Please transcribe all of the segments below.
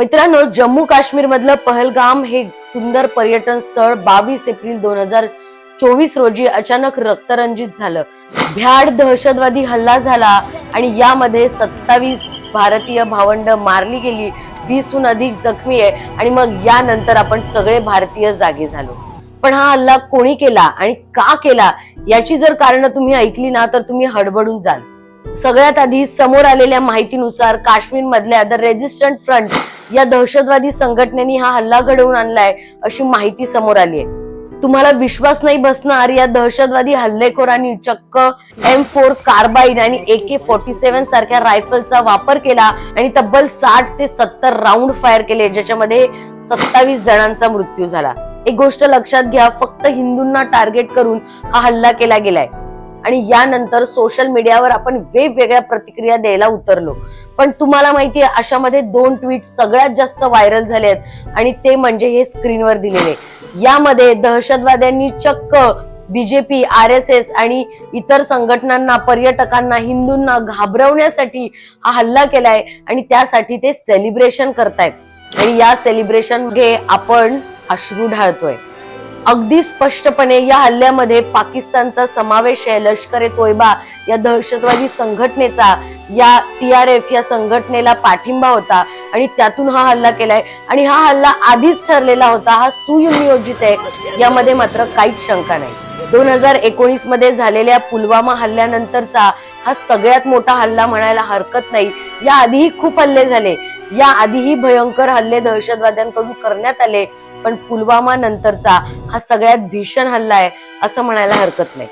मित्रांनो जम्मू काश्मीर मधलं पहलगाम हे सुंदर पर्यटन स्थळ बावीस एप्रिल दोन हजार चोवीस रोजी अचानक रक्तरंजित झालं. भ्याड दहशतवादी हल्ला झाला आणि यामध्ये सत्तावीस भारतीय भावंड मारली गेली वीसहून अधिक जखमी आहे आणि मग यानंतर आपण सगळे भारतीय जागे झालो. पण हा हल्ला कोणी केला आणि का केला याची जर कारण तुम्ही ऐकली ना तर तुम्ही हडबडून जाल. सगळ्यात आधी समोर आलेल्या माहितीनुसार काश्मीर मधल्या द रेजिस्टंट फ्रंट या दहशतवादी संघटनेने हा हल्ला घडवून आणलाय अशी माहिती समोर आली आहे. तुम्हाला विश्वास नाही बसणार या दहशतवादी हल्लेखोरांनी चक्क एम फोर कार्बाईन आणि ए के फोर्टी सेव्हन सारख्या रायफलचा वापर केला आणि तब्बल साठ ते सत्तर राऊंड फायर केले ज्याच्यामध्ये सत्तावीस जणांचा मृत्यू झाला. एक गोष्ट लक्षात घ्या फक्त हिंदूंना टार्गेट करून हा हल्ला केला गेलाय. आणि यानंतर सोशल मीडियावर आपण वेगवेगळ्या प्रतिक्रिया द्यायला उतरलो. पण तुम्हाला माहितीये अशामध्ये दोन ट्विट सगळ्यात जास्त व्हायरल झाले आहेत आणि ते म्हणजे हे स्क्रीनवर दिलेले. यामध्ये दहशतवाद्यांनी चक्क बीजेपी आर एस एस आणि इतर संघटनांना पर्यटकांना हिंदूंना घाबरवण्यासाठी हा हल्ला केलाय आणि त्यासाठी ते सेलिब्रेशन करतायत. आणि या सेलिब्रेशनमध्ये आपण अश्रू ढाळतोय. अगदी स्पष्टपणे या हल्ल्यामध्ये पाकिस्तानचा समावेश आहे. लष्कर ए तोयबा या दहशतवादी संघटनेचा या टी आर एफ या संघटनेला पाठिंबा होता आणि त्यातून हा हल्ला केलाय. आणि हा हल्ला आधीच ठरलेला होता हा सुनियोजित आहे. यामध्ये मात्र काहीच शंका नाही. दोन हजार एकोणीसमध्ये झालेल्या पुलवामा हल्ल्यानंतरचा हा सगळ्यात मोठा हल्ला म्हणायला हरकत नाही. या आधीही खूप हल्ले झाले. या आधीही भयंकर हल्ले दहशतवाद्यांकडून करण्यात आले पण पुलवामा नंतरचा हा सगळ्यात भीषण हल्ला आहे असं म्हणायला हरकत नाही.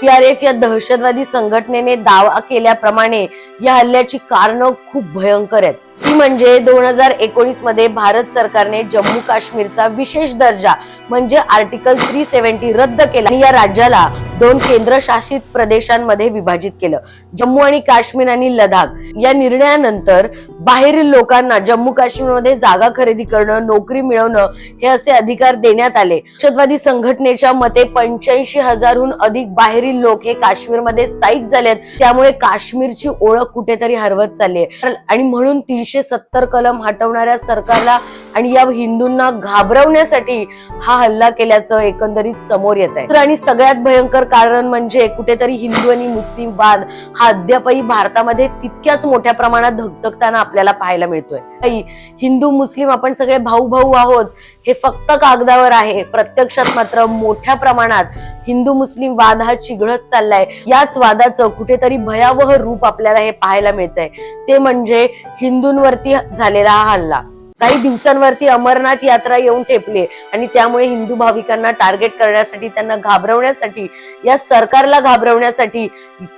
टीआरएफ या दहशतवादी संघटनेने दावा केल्याप्रमाणे या हल्ल्याची कारणं खूप भयंकर आहेत. ती म्हणजे दोन हजार एकोणीसमध्ये भारत सरकारने जम्मू काश्मीरचा विशेष दर्जा म्हणजे आर्टिकल थ्री सेव्हन्टी रद्द केला आणि या राज्याला दोन केंद्रशासित प्रदेशांमध्ये विभाजित केलं. जम्मू आणि काश्मीर आणि लडाख या निर्णयानंतर बाहेरील लोकांना जम्मू काश्मीरमध्ये जागा खरेदी करणं नोकरी मिळवणं हे असे अधिकार देण्यात आले. दहशतवादी संघटनेच्या मते पंच्याऐंशी हजारहून अधिक बाहेरील लोक हे काश्मीरमध्ये स्थायिक झालेत. त्यामुळे काश्मीरची ओळख कुठेतरी हरवत चालली आहे. आणि म्हणून तीनशे सत्तर कलम हटवणाऱ्या सरकारला आणि या हिंदूंना घाबरवण्यासाठी हा हल्ला केल्याचं एकंदरीत समोर येत आहे. आणि सगळ्यात भयंकर कारण म्हणजे कुठेतरी हिंदू आणि मुस्लिम वाद हा अद्यापही भारतामध्ये तितक्याच मोठ्या प्रमाणात धगधगताना आपल्याला पाहायला मिळतोय. काही हिंदू मुस्लिम आपण सगळे भाऊ भाऊ आहोत. हे फक्त कागदावर आहे. प्रत्यक्षात मात्र मोठ्या प्रमाणात हिंदू मुस्लिम वाद हा चिघळत चाललाय. याच वादाचं कुठेतरी भयावह रूप आपल्याला हे पाहायला मिळतंय. ते म्हणजे हिंदूंवरती झालेला हा हल्ला. काही दिवसांवरती अमरनाथ यात्रा येऊन ठेपली आणि त्यामुळे हिंदू भाविकांना टार्गेट करण्यासाठी त्यांना घाबरवण्यासाठी या सरकारला घाबरवण्यासाठी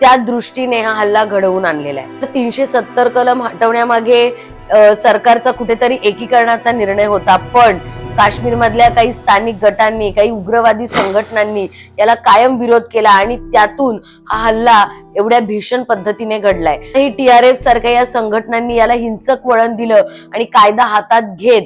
त्या दृष्टीने हा हल्ला घडवून आणलेला आहे. तर तीनशे सत्तर कलम हटवण्यामागे सरकारचा कुठेतरी एकीकरणाचा निर्णय होता. पण काश्मीर मधल्या काही स्थानिक गटांनी काही उग्रवादी संघटनांनी याला कायम विरोध केला आणि त्यातून हा हल्ला एवढ्या भीषण पद्धतीने घडलाय. टी आर एफ सारख्या या संघटनांनी याला हिंसक वळण दिलं आणि कायदा हातात घेत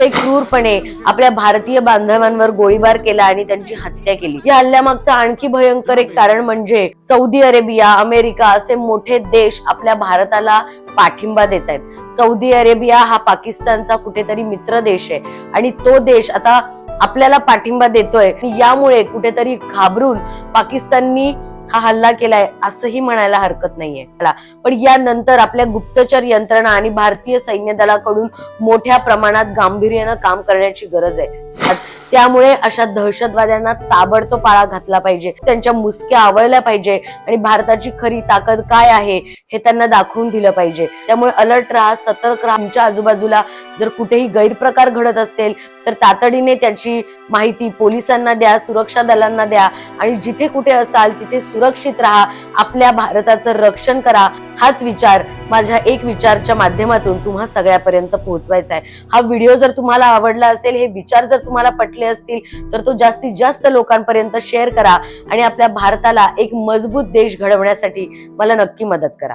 ते क्रूरपणे आपल्या भारतीय बांधवांवर गोळीबार केला आणि त्यांची हत्या केली. या हल्ल्यामागचं आणखी भयंकर एक कारण म्हणजे सौदी अरेबिया अमेरिका असे मोठे देश आपल्या भारताला पाठिंबा देत आहेत सौदी अरेबिया हा पाकिस्तानचा कुठेतरी मित्र देश आहे आणि तो देश आता आपल्याला पाठिंबा देतोय. यामुळे कुठेतरी घाबरून पाकिस्ताननी हा हल्ला केलाय असंही म्हणायला हरकत नाहीये मला. पण यानंतर आपल्या गुप्तचर यंत्रणा आणि भारतीय सैन्य दलाकडून मोठ्या प्रमाणात गांभीर्यानं काम करण्याची गरज आहे त्यामुळे अशा दहशतवाद्यांना ताबडतोब पाळा घातला पाहिजे. त्यांच्या मुसक्या आवळल्या पाहिजे आणि भारताची खरी ताकद काय आहे हे त्यांना दाखवून दिलं पाहिजे. त्यामुळे अलर्ट राहा सतर्क राहा. तुमच्या आजूबाजूला जर कुठेही गैरप्रकार घडत असतील तर तातडीने त्याची माहिती पोलिसांना द्या सुरक्षा दलांना द्या आणि जिथे कुठे असाल तिथे सुरक्षित राहा. आपल्या भारताचं रक्षण करा. हाच विचार माझ्या एक विचारच्या माध्यमातून तुम्हा सगळ्यापर्यंत पोहोचवायचा आहे. हा व्हिडिओ जर तुम्हाला आवडला असेल हे विचार जर तुम्हाला पटले असतील तर तो जास्तीत जास्त लोकांपर्यंत शेअर करा आणि आपल्या भारताला एक मजबूत देश घडवण्यासाठी मला नक्की मदत करा.